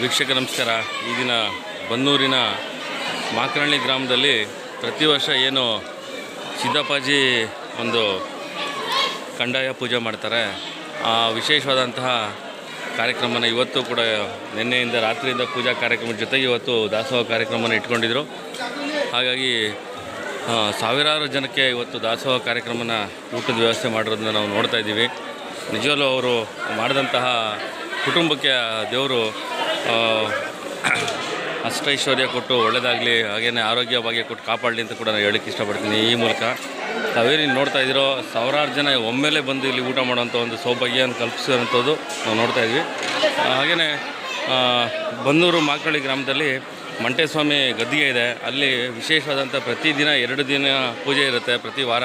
ವೀಕ್ಷಕ ನಮಸ್ಕಾರ. ಈ ದಿನ ಬನ್ನೂರಿನ ಮಾಕರಳ್ಳಿ ಗ್ರಾಮದಲ್ಲಿ ಪ್ರತಿ ವರ್ಷ ಏನು ಸಿದ್ದಪ್ಪಾಜಿ ಒಂದು ಕಂದಾಯ ಪೂಜೆ ಮಾಡ್ತಾರೆ. ಆ ವಿಶೇಷವಾದಂತಹ ಕಾರ್ಯಕ್ರಮನ ಇವತ್ತು ಕೂಡ ನಿನ್ನೆಯಿಂದ ರಾತ್ರಿಯಿಂದ ಪೂಜಾ ಕಾರ್ಯಕ್ರಮದ ಜೊತೆಗೆ ಇವತ್ತು ದಾಸೋಹ ಕಾರ್ಯಕ್ರಮನ ಇಟ್ಕೊಂಡಿದ್ರು. ಹಾಗಾಗಿ ಸಾವಿರಾರು ಜನಕ್ಕೆ ಇವತ್ತು ದಾಸೋಹ ಕಾರ್ಯಕ್ರಮನ ಊಟದ ವ್ಯವಸ್ಥೆ ಮಾಡಿರೋದನ್ನ ನಾವು ನೋಡ್ತಾ ಇದ್ದೀವಿ. ನಿಜವಲ್ಲೂ ಅವರು ಮಾಡಿದಂತಹ ಕುಟುಂಬಕ್ಕೆ ದೇವರು ಅಷ್ಟೈಶ್ವರ್ಯ ಕೊಟ್ಟು ಒಳ್ಳೆಯದಾಗಲಿ ಹಾಗೆಯೇ ಆರೋಗ್ಯ ಭಾಗ್ಯ ಕೊಟ್ಟು ಕಾಪಾಡಲಿ ಅಂತ ಕೂಡ ನಾನು ಹೇಳಕ್ಕೆ ಇಷ್ಟಪಡ್ತೀನಿ ಈ ಮೂಲಕ. ತಾವೇನು ನೋಡ್ತಾ ಇದ್ದೀರೋ, ಸಾವಿರಾರು ಜನ ಒಮ್ಮೆಲೆ ಬಂದು ಇಲ್ಲಿ ಊಟ ಮಾಡೋಂಥ ಒಂದು ಸೌಭಾಗ್ಯನ ಕಲ್ಪಿಸುವಂಥದ್ದು ನಾವು ನೋಡ್ತಾ ಇದ್ವಿ. ಹಾಗೆಯೇ ಬನ್ನೂರು ಮಾಕಳ್ಳಿ ಗ್ರಾಮದಲ್ಲಿ ಮಂಟೇಸ್ವಾಮಿ ಗದ್ದಿಗೆ ಇದೆ. ಅಲ್ಲಿ ವಿಶೇಷವಾದಂಥ ಪ್ರತಿದಿನ ಎರಡು ದಿನ ಪೂಜೆ ಇರುತ್ತೆ ಪ್ರತಿ ವಾರ.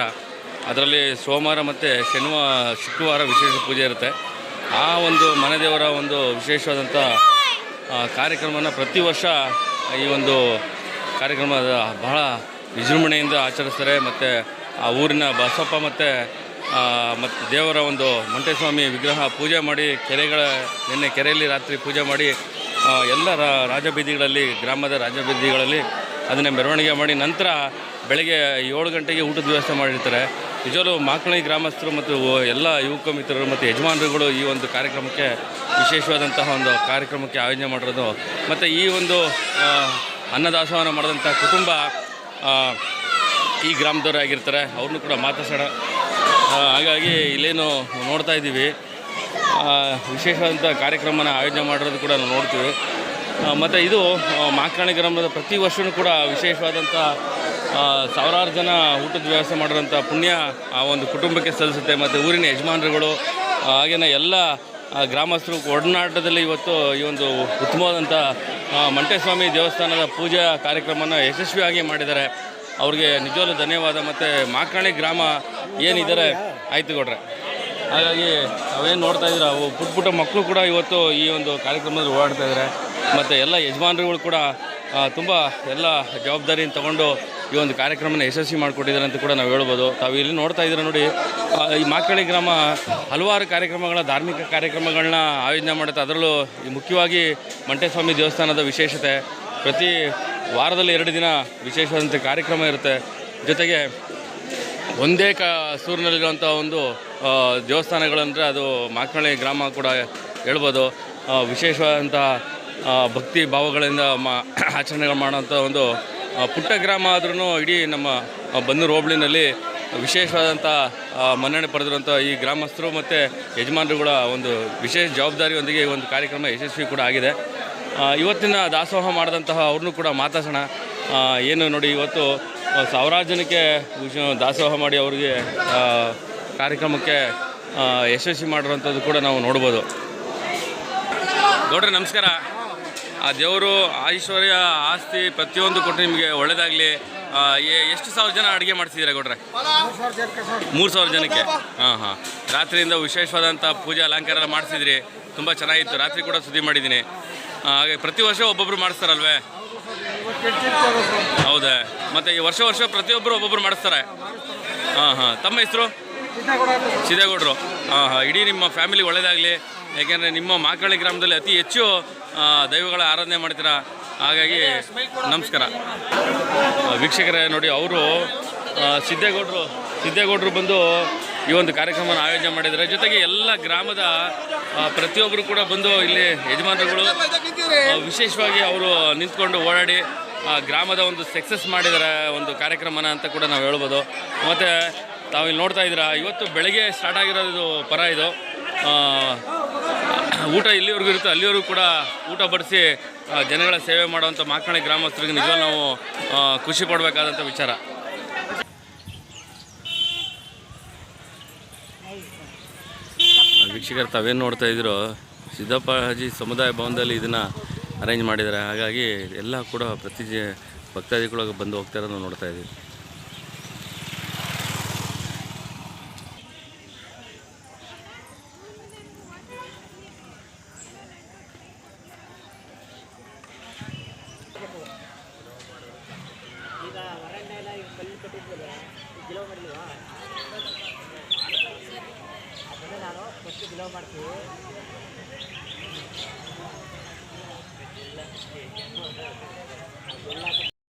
ಅದರಲ್ಲಿ ಸೋಮವಾರ ಮತ್ತು ಶನಿವಾರ, ಶುಕ್ರವಾರ ವಿಶೇಷ ಪೂಜೆ ಇರುತ್ತೆ. ಆ ಒಂದು ಮನೆದೇವರ ಒಂದು ವಿಶೇಷವಾದಂಥ ಆ, ಕಾರ್ಯಕ್ರಮನ ಪ್ರತಿ ವರ್ಷ ಈ ಒಂದು ಕಾರ್ಯಕ್ರಮ ಬಹಳ ವಿಜೃಂಭಣೆಯಿಂದ ಆಚರಿಸ್ತಾರೆ. ಮತ್ತು ಆ ಊರಿನ ಬಸಪ್ಪ ಮತ್ತು ಮತ್ತು ದೇವರ ಒಂದು ಮಂಟೇಸ್ವಾಮಿ ವಿಗ್ರಹ ಪೂಜೆ ಮಾಡಿ ಕೆರೆಗಳ ನಿನ್ನೆ ಕೆರೆಯಲ್ಲಿ ರಾತ್ರಿ ಪೂಜೆ ಮಾಡಿ ಎಲ್ಲ ರಾಜಬೀದಿಗಳಲ್ಲಿ ಗ್ರಾಮದ ರಾಜಬೀದಿಗಳಲ್ಲಿ ಅದನ್ನು ಮೆರವಣಿಗೆ ಮಾಡಿ ನಂತರ ಬೆಳಗ್ಗೆ ಏಳು ಗಂಟೆಗೆ ಊಟದ ವ್ಯವಸ್ಥೆ ಮಾಡಿರ್ತಾರೆ. ನಿಜವಾಗ್ಲೂ ಮಾಕಣಿ ಗ್ರಾಮಸ್ಥರು ಮತ್ತು ಎಲ್ಲ ಯುವಕ ಮಿತ್ರರು ಮತ್ತು ಯಜಮಾನರುಗಳು ಈ ಒಂದು ಕಾರ್ಯಕ್ರಮಕ್ಕೆ ವಿಶೇಷವಾದಂತಹ ಒಂದು ಕಾರ್ಯಕ್ರಮಕ್ಕೆ ಆಯೋಜನೆ ಮಾಡಿರೋದು. ಮತ್ತು ಈ ಒಂದು ಅನ್ನದಾಸೋಹನ ಮಾಡಿದಂಥ ಕುಟುಂಬ ಈ ಗ್ರಾಮದವರೇ ಆಗಿರ್ತಾರೆ. ಅವ್ರನ್ನೂ ಕೂಡ ಮಾತಾಡ್ಸೋಣ. ಹಾಗಾಗಿ ಇಲ್ಲೇನು ನೋಡ್ತಾ ಇದ್ದೀವಿ. ವಿಶೇಷವಾದಂಥ ಕಾರ್ಯಕ್ರಮನ ಆಯೋಜನೆ ಮಾಡಿರೋದು ಕೂಡ ನಾವು ನೋಡ್ತೀವಿ. ಮತ್ತು ಇದು ಮಾಕಾಣಿ ಗ್ರಾಮದ ಪ್ರತಿ ವರ್ಷವೂ ಕೂಡ ವಿಶೇಷವಾದಂಥ ಸಾವಿರಾರು ಜನ ಊಟದ ವ್ಯವಸ್ಥೆ ಮಾಡಿರೋಂಥ ಪುಣ್ಯ ಆ ಒಂದು ಕುಟುಂಬಕ್ಕೆ ಸಲ್ಲಿಸುತ್ತೆ ಮತ್ತು ಊರಿನ ಯಜಮಾನರುಗಳು, ಹಾಗೆಯೇ ಎಲ್ಲ ಗ್ರಾಮಸ್ಥರು ಒಡನಾಟದಲ್ಲಿ ಇವತ್ತು ಈ ಒಂದು ಉತ್ತಮವಾದಂಥ ಮಂಟೇಸ್ವಾಮಿ ದೇವಸ್ಥಾನದ ಪೂಜಾ ಕಾರ್ಯಕ್ರಮನ ಯಶಸ್ವಿಯಾಗಿ ಮಾಡಿದ್ದಾರೆ. ಅವ್ರಿಗೆ ನಿಜವಾಗ್ಲೂ ಧನ್ಯವಾದ ಮತ್ತು ಮಾಕಾಣಿ ಗ್ರಾಮ ಏನಿದ್ದಾರೆ ಆಯ್ತು ಕೊಡ್ರೆ ಹಾಗಾಗಿ ಅವೇನು ನೋಡ್ತಾ ಇದ್ರೆ ಅವು ಪುಟ್ಟ ಪುಟ್ಟ ಮಕ್ಕಳು ಕೂಡ ಇವತ್ತು ಈ ಒಂದು ಕಾರ್ಯಕ್ರಮದಲ್ಲಿ ಓಡಾಡ್ತಾ ಇದ್ದಾರೆ. ಮತ್ತು ಎಲ್ಲ ಯಜಮಾನರುಗಳು ಕೂಡ ತುಂಬ ಎಲ್ಲ ಜವಾಬ್ದಾರಿಯನ್ನು ತಗೊಂಡು ಈ ಒಂದು ಕಾರ್ಯಕ್ರಮನ ಯಶಸ್ವಿ ಮಾಡಿಕೊಟ್ಟಿದ್ದಾರೆ ಅಂತ ಕೂಡ ನಾವು ಹೇಳ್ಬೋದು. ತಾವು ಇಲ್ಲಿ ನೋಡ್ತಾ ಇದ್ದೀರ ನೋಡಿ ಈ ಮಾಕಳಿ ಗ್ರಾಮ ಹಲವಾರು ಕಾರ್ಯಕ್ರಮಗಳ, ಧಾರ್ಮಿಕ ಕಾರ್ಯಕ್ರಮಗಳನ್ನ ಆಯೋಜನೆ ಮಾಡುತ್ತೆ. ಅದರಲ್ಲೂ ಮುಖ್ಯವಾಗಿ ಮಂಟೇಸ್ವಾಮಿ ದೇವಸ್ಥಾನದ ವಿಶೇಷತೆ, ಪ್ರತಿ ವಾರದಲ್ಲಿ ಎರಡು ದಿನ ವಿಶೇಷವಾದಂಥ ಕಾರ್ಯಕ್ರಮ ಇರುತ್ತೆ. ಜೊತೆಗೆ ಒಂದೇ ಕ, ಸೂರಿನಲ್ಲಿರುವಂಥ ಒಂದು ದೇವಸ್ಥಾನಗಳಂದರೆ ಅದು ಮಾಕಳ್ಳಿ ಗ್ರಾಮ ಕೂಡ ಹೇಳ್ಬೋದು. ವಿಶೇಷವಾದಂಥ ಭಕ್ತಿ ಭಾವಗಳಿಂದ ಮಾ, ಆಚರಣೆಗಳು ಮಾಡೋಂಥ ಒಂದು ಪುಟ್ಟ ಗ್ರಾಮ ಆದ್ರೂ ಇಡೀ ನಮ್ಮ ಬನ್ನೂರು ಹೋಬಳಿನಲ್ಲಿ ವಿಶೇಷವಾದಂಥ ಮನ್ನಣೆ ಪಡೆದಿರುವಂಥ ಈ ಗ್ರಾಮಸ್ಥರು ಮತ್ತು ಯಜಮಾನರುಗಳ ಒಂದು ವಿಶೇಷ ಜವಾಬ್ದಾರಿಯೊಂದಿಗೆ ಈ ಒಂದು ಕಾರ್ಯಕ್ರಮ ಯಶಸ್ವಿ ಕೂಡ ಆಗಿದೆ. ಇವತ್ತಿನ ದಾಸೋಹ ಮಾಡಿದಂತಹ ಅವ್ರನ್ನೂ ಕೂಡ ಮಾತಾಡ್ಸೋಣ. ಏನು ನೋಡಿ ಇವತ್ತು ಸಾವಿರಾರು ಜನಕ್ಕೆ ದಾಸೋಹ ಮಾಡಿ ಅವರಿಗೆ ಕಾರ್ಯಕ್ರಮಕ್ಕೆ ಯಶಸ್ವಿ ಮಾಡಿರೋಂಥದ್ದು ಕೂಡ ನಾವು ನೋಡ್ಬೋದು. ಗೌಡ್ರೆ, ನಮಸ್ಕಾರ. ಆ ದೇವರು ಐಶ್ವರ್ಯ ಆಸ್ತಿ ಪ್ರತಿಯೊಂದು ಕೊಟ್ಟು ನಿಮಗೆ ಒಳ್ಳೇದಾಗಲಿ. ಎಷ್ಟು ಸಾವಿರ ಜನ ಅಡುಗೆ ಮಾಡಿಸಿದ್ದೀರಾ ಗೌಡ್ರೆ? ಮೂರು ಸಾವಿರ ಜನಕ್ಕೆ? ಹಾಂ ಹಾಂ. ರಾತ್ರಿಯಿಂದ ವಿಶೇಷವಾದಂಥ ಪೂಜೆ, ಅಲಂಕಾರ ಎಲ್ಲ ಮಾಡಿಸಿದ್ರಿ. ತುಂಬ ಚೆನ್ನಾಗಿತ್ತು. ರಾತ್ರಿ ಕೂಡ ಸುದ್ದಿ ಮಾಡಿದ್ದೀನಿ. ಹಾಗೆ ಪ್ರತಿ ವರ್ಷ ಒಬ್ಬೊಬ್ರು ಮಾಡಿಸ್ತಾರಲ್ವೇ? ಹೌದಾ? ಮತ್ತು ಈ ವರ್ಷ ವರ್ಷ ಪ್ರತಿಯೊಬ್ಬರು ಒಬ್ಬೊಬ್ರು ಮಾಡಿಸ್ತಾರೆ. ಹಾಂ ಹಾಂ. ತಮ್ಮ ಹೆಸರು? ಸಿದ್ದೇಗೌಡರು. ಹಾಂ ಹಾಂ. ಇಡೀ ನಿಮ್ಮ ಫ್ಯಾಮಿಲಿ ಒಳ್ಳೇದಾಗಲಿ. ಯಾಕೆಂದರೆ ನಿಮ್ಮ ಮಾಕಳ್ಳಿ ಗ್ರಾಮದಲ್ಲಿ ಅತಿ ಹೆಚ್ಚು ದೈವಗಳ ಆರಾಧನೆ ಮಾಡ್ತೀರಾ? ಹಾಗಾಗಿ ನಮಸ್ಕಾರ. ವೀಕ್ಷಕರೇ, ನೋಡಿ, ಅವರು ಸಿದ್ದೇಗೌಡರು ಸಿದ್ದೇಗೌಡರು ಬಂದು ಈ ಒಂದು ಕಾರ್ಯಕ್ರಮನ ಆಯೋಜನೆ ಮಾಡಿದ್ದಾರೆ. ಜೊತೆಗೆ ಎಲ್ಲ ಗ್ರಾಮದ ಪ್ರತಿಯೊಬ್ಬರು ಕೂಡ ಬಂದು ಇಲ್ಲಿ ಯಜಮಾನರುಗಳು ವಿಶೇಷವಾಗಿ ಅವರು ನಿಂತ್ಕೊಂಡು ಓಡಾಡಿ ಗ್ರಾಮದ ಒಂದು ಸಕ್ಸಸ್ ಮಾಡಿದ್ದಾರೆ ಒಂದು ಕಾರ್ಯಕ್ರಮನ ಅಂತ ಕೂಡ ನಾವು ಹೇಳ್ಬೋದು. ಮತ್ತು, ತಾವು ಇಲ್ಲಿ ನೋಡ್ತಾ ಇದ್ದೀರಾ, ಇವತ್ತು ಬೆಳಗ್ಗೆ ಸ್ಟಾರ್ಟ್ ಆಗಿರೋದು ಪರ ಇದು. ಊಟ ಇಲ್ಲಿವರೆಗೂ ಇರುತ್ತೆ. ಅಲ್ಲಿವರೆಗೂ ಕೂಡ ಊಟ ಬಡಿಸಿ ಜನಗಳ ಸೇವೆ ಮಾಡುವಂಥ ಮಾಕಣಿ ಗ್ರಾಮಸ್ಥರಿಗೆ ನಿಜವಾಗ್ಲೂ ನಾವು ಖುಷಿ ಪಡಬೇಕಾದಂಥ ವಿಚಾರ. ವೀಕ್ಷಕರು ತಾವೇನು ನೋಡ್ತಾ ಇದ್ದೀರೋ ಸಿದ್ದಪ್ಪಾಜಿ ಸಮುದಾಯ ಭವನದಲ್ಲಿ ಇದನ್ನು ಅರೇಂಜ್ ಮಾಡಿದ್ದಾರೆ. ಹಾಗಾಗಿ ಎಲ್ಲ ಕೂಡ ಪ್ರತಿ ಭಕ್ತಾದಿಗಳು ಬಂದು ಹೋಗ್ತಾ ಇರೋದು ನಾವು ನೋಡ್ತಾ ಇದ್ದೀವಿ. ಕಿಲೋ ಮಾಡಿಲ್ವಾ ಅದನ್ನೇ ನಾನು ಫಸ್ಟ್ ಕಿಲೋ ಮಾಡ್ತೀವಿ.